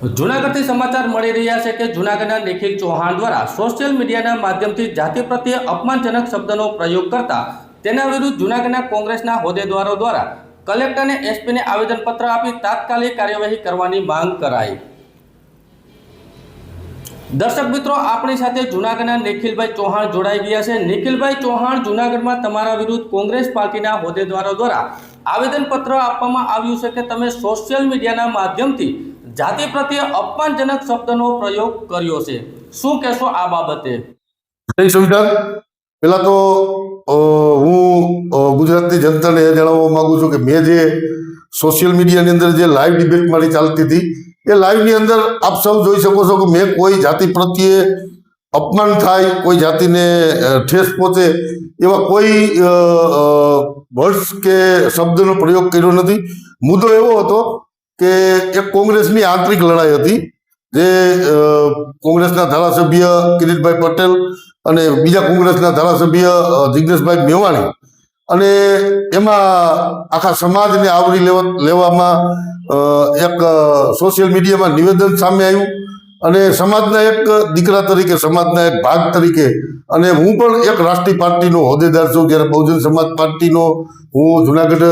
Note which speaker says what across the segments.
Speaker 1: જૂનાગઢથી સમાચાર મળી રહ્યા છે કે જૂનાગઢના નિખિલ ચૌહાણ દ્વારા સોશિયલ મીડિયાના માધ્યમથી જાતિ પ્રત્યે અપમાનજનક શબ્દનો પ્રયોગ કરતા તેના વિરુદ્ધ જૂનાગઢના કોંગ્રેસના હોદ્દેદારો દ્વારા કલેક્ટરને એસપીને આવેદનપત્ર આપી તાત્કાલિક કાર્યવાહી કરવાની માંગ કરાઈ. દર્શક મિત્રો, આપણી સાથે જૂનાગઢના નિખિલભાઈ ચૌહાણ જોડાઈ ગયા છે. નિખિલભાઈ ચૌહાણ, જૂનાગઢમાં તમારા વિરુદ્ધ કોંગ્રેસ પાર્ટીના હોદ્દેદારો દ્વારા આવેદનપત્ર આપવામાં આવ્યું છે કે તમે સોશિયલ મીડિયાના માધ્યમથી જાતિ પ્રત્યે અપમાનજનક શબ્દનો પ્રયોગ કર્યો છે. શું કહેશો આ બાબતે?
Speaker 2: પેલા તો હું ગુજરાતની જનતાને એ જણાવવા માંગુ છું કે મેં જે સોશિયલ મીડિયાની અંદર જે લાઈવ ડિબેટ મારી ચાલતી હતી, એ લાઈવની અંદર આપ સૌ જોઈ શકો છો કે મેં કોઈ જાતિ પ્રત્યે અપમાન થાય, કોઈ જાતિને ઠેસ પહોંચે એવા કોઈ વર્ડ્સ કે શબ્દનો પ્રયોગ કર્યો નથી. મુદ્દો એવો હતો કે એક કોંગ્રેસની આંતરિક લડાઈ હતી, જે કોંગ્રેસના ધારાસભ્ય કિરીટભાઈ પટેલ અને બીજા કોંગ્રેસના ધારાસભ્ય જિગ્નેશભાઈ મેવાણી અને એમાં આખા સમાજને આવરી લેવા લેવામાં એક સોશિયલ મીડિયામાં નિવેદન સામે આવ્યું. અને સમાજના એક દીકરા તરીકે, સમાજના એક ભાગ તરીકે, અને હું પણ એક રાષ્ટ્રીય પાર્ટીનો હોદ્દેદાર છું. જ્યારે બહુજન સમાજ પાર્ટીનો, હું જુનાગઢ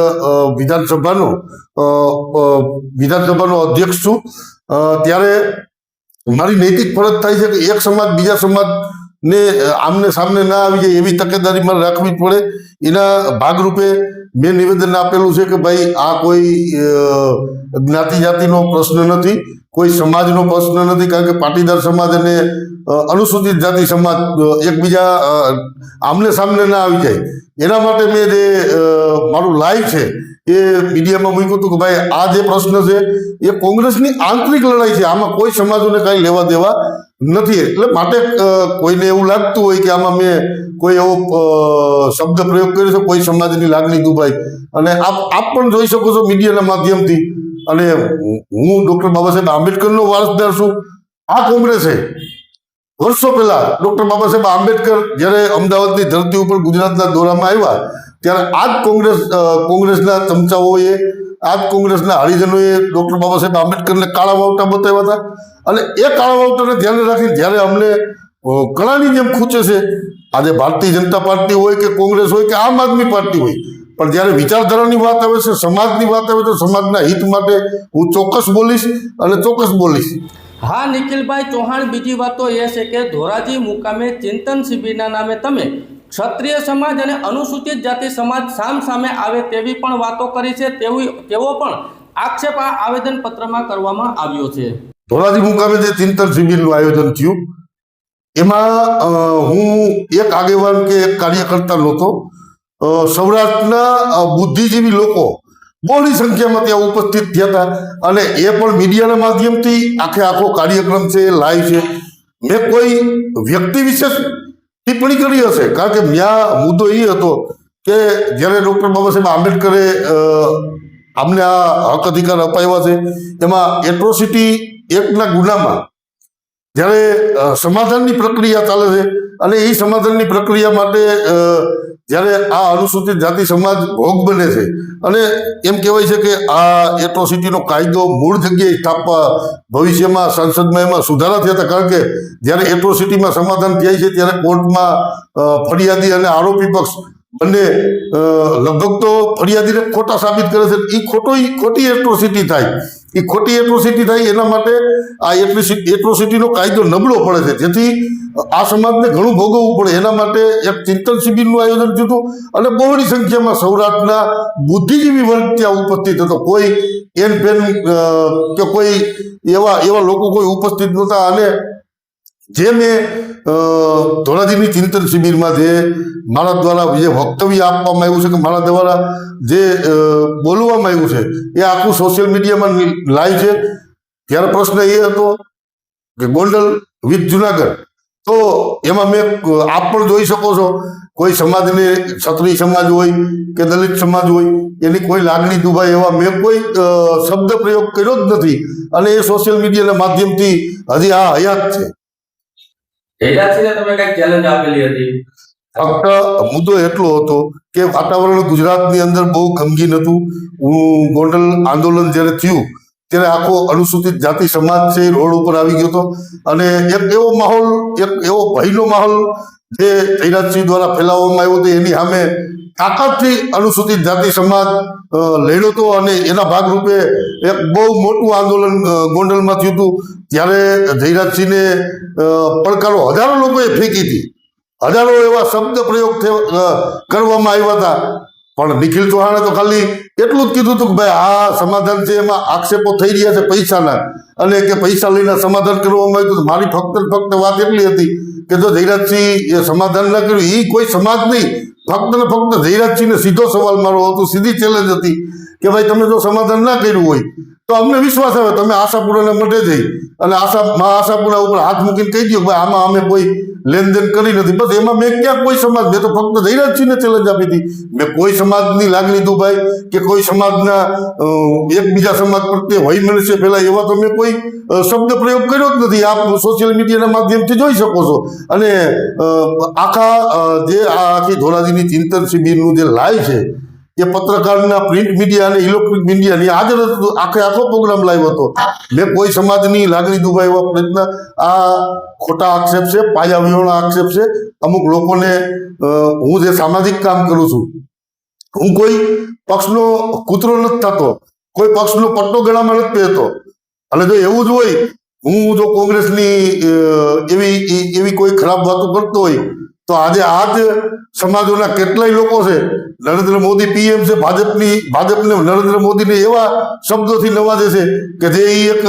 Speaker 2: વિધાનસભાનો વિધાનસભાનો અધ્યક્ષ છું. ત્યારે મારી નૈતિક ફરજ થાય છે કે એક સમાજ બીજા સમાજને આમને સામને ના આવી જાય એવી તકેદારી મારે રાખવી પડે. એના ભાગરૂપે મેં નિવેદન આપેલું છે કે ભાઈ આ કોઈ જ્ઞાતિ જાતિનો પ્રશ્ન નથી, કોઈ સમાજનો પ્રશ્ન નથી, કારણ કે પાટીદાર સમાજ અને અનુસૂચિત જાતિ સમાજ એકબીજા આમને સામને ના આવી જાય. એના માટે મેં જે મારું લાઈવ છે, એ મીડિયામાં મૂક્યું હતું કે ભાઈ આ જે પ્રશ્ન છે, એ કોંગ્રેસની આંતરિક લડાઈ છે. આમાં કોઈ સમાજોને કાંઈ લેવા દેવા નથી. એટલે માટે કોઈને એવું લાગતું હોય કે આમાં મેં કોઈ એવો શબ્દ પ્રયોગ કર્યો છે? કોઈ સમાજની લાગણી દુભાઈ. અને આપ આપ પણ જોઈ શકો છો મીડિયાના માધ્યમથી. અને હું ડોક્ટર બાબા સાહેબ આંબેડકરનો વારસદાર છું. આ કોંગ્રેસે વર્ષો પહેલા ડોક્ટર બાબા સાહેબ આંબેડકર જ્યારે અમદાવાદની ધરતી ઉપર ગુજરાતના દોરામાં આવ્યા, ત્યારે આ જ કોંગ્રેસ કોંગ્રેસના ચમચાઓએ આ જ કોંગ્રેસના હરિજનોએ ડોક્ટર બાબા સાહેબ આંબેડકરને કાળા વાવટા બતાવ્યા હતા. અને એ કાળા વાવટાને ધ્યાને રાખી જ્યારે અમને કળાની જેમ ખૂંચે છે આજે ભારતીય જનતા પાર્ટી હોય કે કોંગ્રેસ હોય કે આમ આદમી પાર્ટી હોય પણ જ્યારે વિચારધારાની વાત આવે છે સમાજની વાત આવે તો સમાજના હિત માટે હું ચોક્કસ બોલીશ અને ચોક્કસ બોલીશ.
Speaker 1: હા નિખિલભાઈ ચૌહાણ બીજી વાત તો એ છે કે ધોરાજી મુકામે ચિંતન શિબિરના નામે તમે ક્ષત્રિય સમાજ અને અનુસૂચિત જાતિ સમાજ સામ સામે આવે તેવી પણ વાતો કરી છે તેવી તેવો પણ આક્ષેપ આ આવેદનપત્રમાં કરવામાં આવ્યો છે.
Speaker 2: ધોરાજી મુકામે જે ચિંતન શિબિરનું આયોજન થયું એમાં હું એક આગેવાન કે એક કાર્યકર્તા નહોતો સૌરાષ્ટ્રના બુદ્ધિજીવી લોકો બહોળી સંખ્યામાં ત્યાં ઉપસ્થિત થયા હતા. અને એ પણ મીડિયાના માધ્યમથી આખે આખો કાર્યક્રમ છે, લાઈવ છે. મેં કોઈ વ્યક્તિ વિશેષ ટિપ્પણી કરી હશે? કારણ કે ત્યાં મુદ્દો એ હતો કે જ્યારે ડૉક્ટર બાબા સાહેબ આંબેડકરે અમને આ હક અધિકાર અપાવ્યા છે, એમાં એટ્રોસિટી એક્ટના ગુનામાં જ્યારે સમાધાનની પ્રક્રિયા ચાલે છે અને એ સમાધાનની પ્રક્રિયા માટે જ્યારે આ અનુસૂચિત જાતિ સમાજ ભોગ બને છે અને એમ કહેવાય છે કે આ એટ્રોસિટીનો કાયદો મૂળ જગ્યાએ સ્થાપવા ભવિષ્યમાં, સંસદમાં એમાં સુધારા થયા હતા. કારણ કે જ્યારે એટ્રોસિટીમાં સમાધાન થાય છે ત્યારે કોર્ટમાં ફરિયાદી અને આરોપી પક્ષ બંને લગભગ તો ફરિયાદીને ખોટા સાબિત કરે છે. એ ખોટો ખોટી એટ્રોસિટી થાય. એ ખોટી એટ્રોસિટી થાય એના માટે આ એટ્રોસિટી એટ્રોસિટીનો કાયદો નબળો પડે છે. જેથી આ સમાજને ઘણું ભોગવવું પડે. એના માટે એક ચિંતન શિબિરનું આયોજન થયું હતું અને બહોળી સંખ્યામાં સૌરાષ્ટ્રના બુદ્ધિજીવી વર્ગ ત્યાં ઉપસ્થિત હતો. કોઈ એન પેન કે કોઈ એવા એવા લોકો કોઈ ઉપસ્થિત નહોતા અને જે મેં ધોળાજીની ચિંતન શિબિરમાં જે મારા દ્વારા જે વક્તવ્ય આપવામાં આવ્યું છે કે મારા દ્વારા જે બોલવામાં આવ્યું છે, એ આખું સોશિયલ મીડિયામાં લાય છે. ત્યારે પ્રશ્ન એ હતો કે ગોંડલ વિથ જુનાગઢ. તો એમાં મેં, આપ પણ જોઈ શકો છો, કોઈ સમાજને ક્ષત્રિય સમાજ હોય કે દલિત સમાજ હોય, એની કોઈ લાગણી દુભાય એવા મેં કોઈ શબ્દ પ્રયોગ કર્યો જ નથી. અને એ સોશિયલ મીડિયાના માધ્યમથી હજી આ હયાત છે. ફક્ત મુદ્દો એટલો હતો કે વાતાવરણ ગુજરાતની અંદર બહુ ગમગીન હતું હું ગોંડલ આંદોલન જ્યારે થયું, ત્યારે આખો અનુસૂચિત જાતિ સમાજ છે રોડ ઉપર આવી ગયો હતો. અને એક એવો માહોલ, એક એવો ભયનો માહોલ જે તૈનાતસિંહ દ્વારા ફેલાવવામાં આવ્યો હતો, એની સામે તાકાતથી અનુસૂચિત જાતિ સમાજ લડ્યો અને એના ભાગરૂપે એક બહુ મોટું આંદોલન ગોંડલમાં થયું હતું. ત્યારે જયરાજસિંહને પડકારો હજારો લોકોએ ફેંકી હતી. હજારો એવા શબ્દ પ્રયોગ કરવામાં આવ્યા હતા. પણ નિખિલ ચૌહાણે તો ખાલી એટલું જ કીધું હતું કે ભાઈ, આ સમાધાન છે, એમાં આક્ષેપો થઈ રહ્યા છે પૈસાના. અને કે પૈસા લઈને સમાધાન કરવામાં આવ્યું મારી ફક્ત ફક્ત વાત એટલી હતી કે જો જયરાજસિંહ એ સમાધાન ન કર્યું એ કોઈ સમાજ નહીં. ફક્ત ને ફક્ત જયરાજસિંહને સીધો સવાલ મારો હતો, સીધી ચેલેન્જ હતી કે ભાઈ, તમે જો સમાધાન ના કર્યું હોય તો અમને વિશ્વાસ આવે તમે આશાપુરાને મટે જઈ. અને આશા મા આશાપુરા ઉપર હાથ મૂકીને કહી દો ભાઈ, આમાં અમે કોઈ લેનદેન કરી નથી. બસ એમાં મેં ક્યાં કોઈ સમાજ, મેં તો ફક્ત જયરાજસિંહને ચેલેન્જ આપી હતી. મેં કોઈ સમાજની લાગણી દુભાઈ કે કોઈ સમાજના એકબીજા સમાજ પ્રત્યે વય મનુષ્ય પહેલાં એવા તો મેં કોઈ શબ્દ પ્રયોગ કર્યો જ નથી. આપ સોશિયલ મીડિયાના માધ્યમથી જોઈ શકો છો. અને આખા જે આ આખી ધોરાજીની ચિંતન શિબિરનું જે લાઈવ છે એ પત્રકારના પ્રિન્ટ મીડિયા અને ઇલેક્ટ્રિક મીડિયાની હાજર. આખે આખો પ્રોગ્રામ લાવ્યો હતો મેં કોઈ સમાજની લાગણી દુભાઈ એવા પ્રયત્ન, આ ખોટા આક્ષેપ છે પાયા વિહોણા આક્ષેપ છે અમુક લોકોને હું જે સામાજિક કામ કરું છું, હું કોઈ પક્ષનો કૂતરો નથી થતો, કોઈ પક્ષનો પટ્ટો ગળામાં નથી પહેરતો અને જો એવું જ હોય, હું જો કોંગ્રેસની એવી એવી કોઈ ખરાબ વાતો કરતો હોય તો આજે આ જ સમાજોના કેટલાય લોકો છે, નરેન્દ્ર મોદી પીએમ છે, ભાજપની, ભાજપને નરેન્દ્ર મોદીને એવા શબ્દોથી નવાજે છે કે જે એક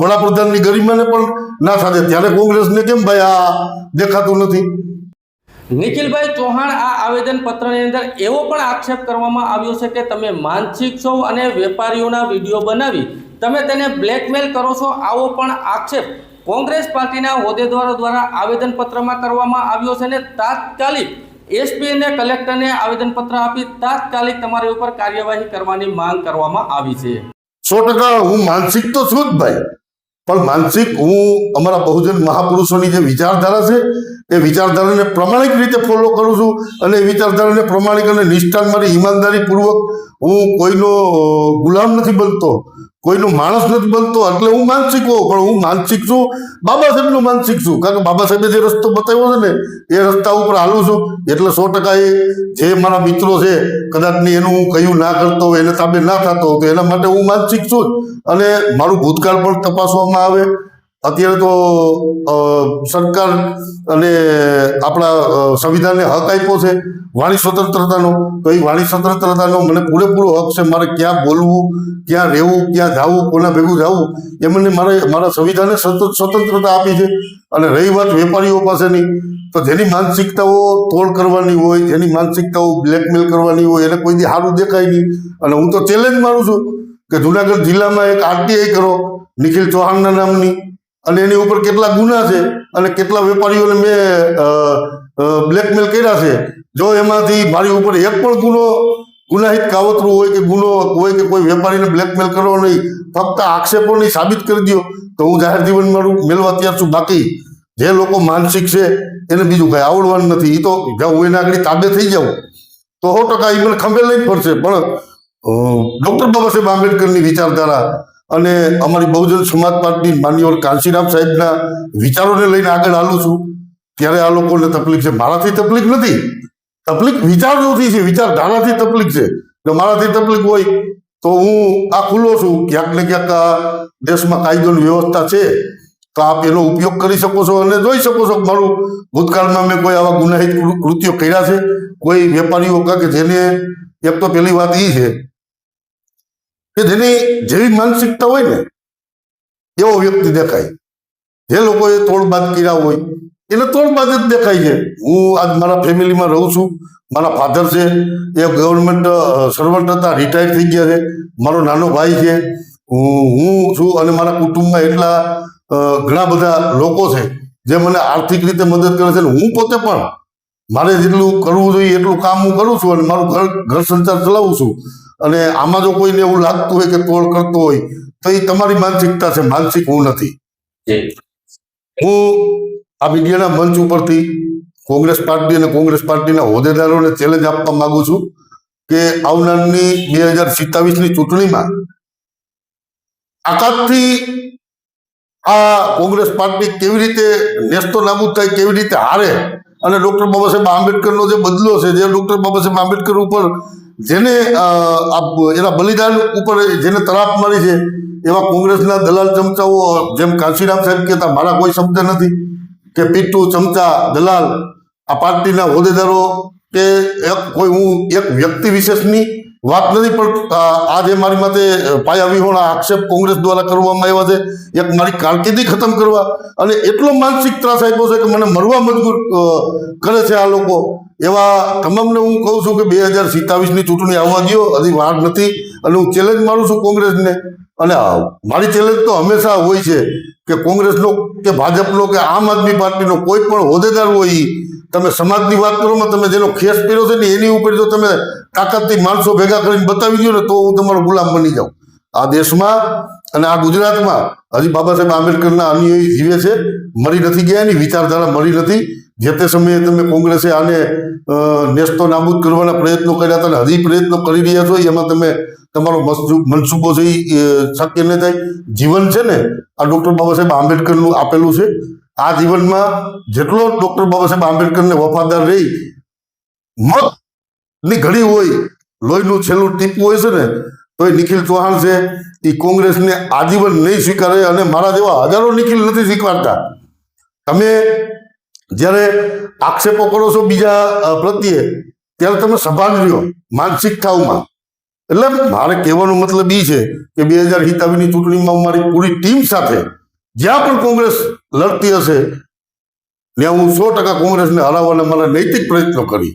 Speaker 2: વડાપ્રધાનની ગરિમાને પણ ના સાધે. ત્યારે કોંગ્રેસને કેમ ભાઈ આ દેખાતું નથી?
Speaker 1: નિખિલભાઈ ચૌહાણ આ આવેદન પત્રની અંદર એવો પણ આક્ષેપ કરવામાં આવ્યો છે કે તમે માનસિક છો અને વેપારીઓના વીડિયો બનાવી તમે તેને બ્લેકમેલ કરો છો, આવો પણ આક્ષેપ. કોંગ્રેસ પાર્ટીના હોદ્દેદારો દ્વારા આવેદનપત્રમાં કરવામાં આવ્યો છે અને તાત્કાલિક એસપી અને કલેક્ટરને આવેદનપત્ર આપી તાત્કાલિક તમારી ઉપર કાર્યવાહી કરવાની માંગ કરવામાં આવી છે.
Speaker 2: સો ટકા હું માનસિક તો છું જ ભાઈ. પણ માનસિક હું અમારા બહુજન મહાપુરુષોની જે વિચારધારા છે, એ વિચારધારાને પ્રમાણિક રીતે ફોલો કરું છું અને એ વિચારધારાને પ્રમાણિક અને નિષ્ઠાન મારી ઈમાનદારીપૂર્વક હું કોઈનો ગુલામ નથી બનતો. કોઈનો માણસ નથી બનતો, એટલે હું માનસિક હોઉં, પણ હું માનસિક છું, બાબા સાહેબનું માનસિક છું. કારણ કે બાબા સાહેબે જે રસ્તો બતાવ્યો છે ને, એ રસ્તા ઉપર હાલું છું. એટલે સો ટકા એ જે મારા મિત્રો છે, કદાચ ને એનું હું કયું ના કરતો હોય, એને સામે ના થતો હોય, તો એના માટે હું માનસિક છું અને મારું ભૂતકાળ પણ તપાસવામાં આવે. અત્યારે તો સરકાર અને આપણા સંવિધાનને સંવિધાને હક આપ્યો છે વાણી સ્વતંત્રતાનો. તો એ વાણી સ્વતંત્રતાનો મને પૂરેપૂરો હક છે મારે ક્યાં બોલવું, ક્યાં રહેવું, ક્યાં જવું, કોના ભેગું જવું, એ મને મારે, મારા સંવિધાને સ્વત- સ્વતંત્રતા આપી છે. અને રહી વાત વેપારીઓ પાસેની, તો જેની માનસિકતાઓ તોડ કરવાની હોય, જેની માનસિકતાઓ બ્લેકમેલ કરવાની હોય, એને કોઈ સારું દેખાય નહીં. અને હું તો ચેલેન્જ મારું છું કે જુનાગઢ જિલ્લામાં એક આરટીઆઈ કરો, નિખિલ ચૌહાણના નામની. અને એની ઉપર કેટલા ગુના છે અને કેટલા વેપારીઓને મેં બ્લેકમેલ કર્યા છે. જો એમાંથી મારી ઉપર એક પણ ગુનો, ગુનાહિત કાવતરું હોય કે ગુનો હોય કે કોઈ વેપારીને બ્લેકમેલ કરવો નહીં, ફક્ત આક્ષેપોની સાબિત કરી દો તો હું જાહેર જીવન મારું મેળવા તૈયાર છું. બાકી જે લોકો માનસિક છે, એને બીજું કાંઈ આવડવાનું નથી. એ તો જો હું એના આગળ તાબે થઈ જાઉં. તો સો ટકા એ મને ખંભે નહીં પડશે પણ ડૉક્ટર બાબા સાહેબ આંબેડકરની વિચારધારા અને અમારી બહુજન સમાજ પાર્ટી માન્યવર કાંશીરામ સાહેબના વિચારોને લઈને આગળ હાલું છું. ત્યારે આ લોકોને તકલીફ છે. મારાથી તકલીફ નથી. તકલીફ વિચારોથી છે. વિચારધારાથી તકલીફ છે. જો મારાથી તકલીફ હોય તો હું આ ખુલ્લો છું. ક્યાંક ને ક્યાંક આ દેશમાં કાયદોની વ્યવસ્થા છે. તો આપ એનો ઉપયોગ કરી શકો છો અને જોઈ શકો છો મારું ભૂતકાળમાં મેં કોઈ આવા ગુનાહિત કૃત્યો કર્યા છે. કોઈ વેપારીઓ કા જેને, એક તો પેલી વાત એ છે કે જેની જેવી માનસિકતા હોય ને, એવો વ્યક્તિ દેખાય. જે લોકોએ તોડબાદ કર્યા હોય, એને તોડબાદ જ દેખાય છે. હું આજ મારા ફેમિલીમાં રહું છું, મારા ફાધર છે, એ ગવર્મેન્ટ સર્વન્ટ હતા રિટાયર થઈ ગયા છે, મારો નાનો ભાઈ છે. હું હું છું અને મારા કુટુંબમાં એટલા ઘણા બધા લોકો છે, જે મને આર્થિક રીતે મદદ કરે છે. અને હું પોતે પણ મારે જેટલું કરવું જોઈએ એટલું કામ હું કરું છું અને મારું ઘર ઘર સંચાર ચલાવું છું. અને આમાં જો કોઈને એવું લાગતું હોય કે તોડ કરતો હોય તો એ તમારી માનસિકતા છે માનસિક હું નથી. હું આ મીડિયાના મંચ ઉપરથી કોંગ્રેસ પાર્ટી અને કોંગ્રેસ પાર્ટીના હોદ્દેદારોને ચેલેન્જ આપવા માંગુ છું કે આવનારની બે હજાર સિત્તાવીસની ચૂંટણીમાં આકાશથી આ કોંગ્રેસ પાર્ટી કેવી રીતે નેસ્તો નાબૂદ થાય કેવી રીતે હારે? અને ડોક્ટર બાબા સાહેબ આંબેડકરનો જે બદલો છે જે ડોક્ટર બાબા સાહેબ આંબેડકર ઉપર જેને એના બલિદાન ઉપર જેને તરાપ મળી છે, એવા કોંગ્રેસના દલાલ ચમચાઓ, જેમ કાંશીરામ સાહેબ કહેતા, મારા કોઈ શબ્દ નથી કે પીટુ ચમચા, દલાલ, આ પાર્ટીના હોદ્દેદારો કે એક કોઈ હું એક વ્યક્તિ વિશેષની વાત નથી, પણ આજે મારી માટે પાયા વિહોણા આક્ષેપ કોંગ્રેસ દ્વારા કરવામાં આવ્યા છે, એક મારી કારકિર્દી ખતમ કરવા અને એટલો માનસિક ત્રાસ આપ્યો છે કે મને મરવા મજબૂર કરે છે આ લોકો. એવા તમામને હું કહું છું કે બે હજાર સિત્તાવીસની ચૂંટણી આવવા દો હજી વાર નથી. અને હું ચેલેન્જ મારું છું કોંગ્રેસને. અને મારી ચેલેન્જ તો હંમેશા હોય છે કે કોંગ્રેસનો કે ભાજપનો કે આમ આદમી પાર્ટીનો કોઈ પણ હોદ્દેદાર હોય તમે સમાજની વાત કરોમાં તમે જેનો ખેસ પહેર્યો છે ને એની ઉપર જો તમે તાકાતથી માણસો ભેગા કરીને બતાવી દો ને તો હું તમારો ગુલામ બની જાઉં. આ દેશમાં અને આ ગુજરાતમાં હજી બાબા સાહેબ આંબેડકરના અનુયાયી જીવે છે. મરી નથી ગયા એની વિચારધારા મરી નથી. જે તે સમયે તમે કોંગ્રેસે આને નેસ્તો નાબૂદ કરવાના પ્રયત્નો કર્યા હતા અને હજી પ્રયત્નો કરી રહ્યા છો, એમાં તમે તમારો મનસુ- મનસૂબો છે એ, શક્ય ન થાય. જીવન છે ને, આ ડૉક્ટર બાબા સાહેબ આંબેડકરનું આપેલું છે. આ જીવનમાં જેટલો ડૉક્ટર બાબા સાહેબ આંબેડકરને વફાદાર રહી, મતની ઘડી હોય, લોહીનું છેલ્લું ટીપું હોય છે ને તો એ નિખિલ ચૌહાણ છે એ કોંગ્રેસને આજીવન નહીં સ્વીકારે અને મારા જેવા હજારો નિખિલ નથી સ્વીકારતા. તમે જ્યારે આક્ષેપો કરો છો બીજા પ્રત્યે, ત્યારે તમે સભાન રહ્યો માનસિક થાવમાં. એટલે મારે કહેવાનો મતલબ એ છે કે બે હજાર હિતાવીની ચૂંટણીમાં મારી પૂરી ટીમ સાથે જ્યાં પણ કોંગ્રેસ લડતી હશે, ત્યાં હું સો ટકા કોંગ્રેસને હરાવવાના મારા નૈતિક પ્રયત્નો કરી